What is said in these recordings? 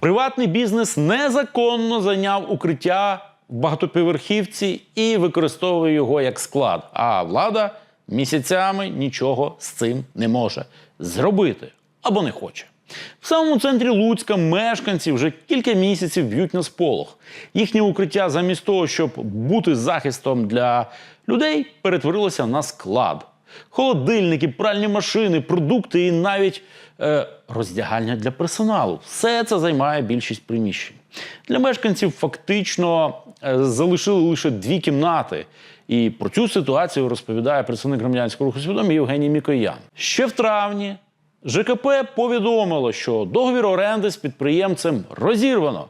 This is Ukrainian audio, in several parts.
Приватний бізнес незаконно зайняв укриття в багатоповерхівці і використовує його як склад. А влада місяцями нічого з цим не може зробити або не хоче. В самому центрі Луцька мешканці вже кілька місяців б'ють на сполох. Їхнє укриття, замість того, щоб бути захистом для людей, перетворилося на склад. Холодильники, пральні машини, продукти і навіть е, роздягальня для персоналу. Все це займає більшість приміщень. Для мешканців фактично е, залишили лише дві кімнати. І про цю ситуацію розповідає представник громадянського руху свідомі Євгеній Мікоян. Ще в травні ЖКП повідомило, що договір оренди з підприємцем розірвано.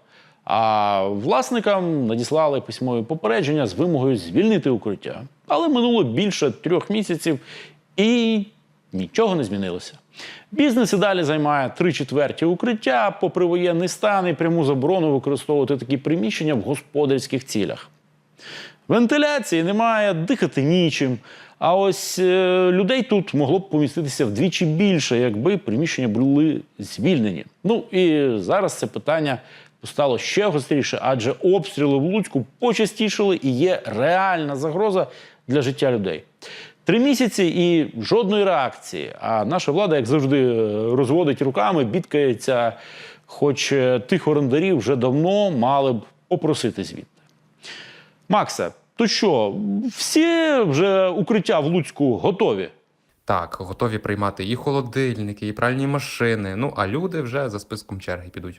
А власникам надіслали письмові попередження з вимогою звільнити укриття. Але минуло більше трьох місяців і нічого не змінилося. Бізнес і далі займає три четверті укриття, попри воєнний стан і пряму заборону використовувати такі приміщення в господарських цілях. Вентиляції немає, дихати нічим. А ось е, людей тут могло б поміститися вдвічі більше, якби приміщення були звільнені. Ну і зараз це питання стало ще гостріше, адже обстріли в Луцьку почастішили і є реальна загроза для життя людей. Три місяці і жодної реакції. А наша влада, як завжди, е, розводить руками, бідкається, хоч е, тих орендарів вже давно мали б попросити звідти. Макса, то що, всі вже укриття в Луцьку готові? Так, готові приймати і холодильники, і пральні машини. Ну а люди вже за списком черги підуть.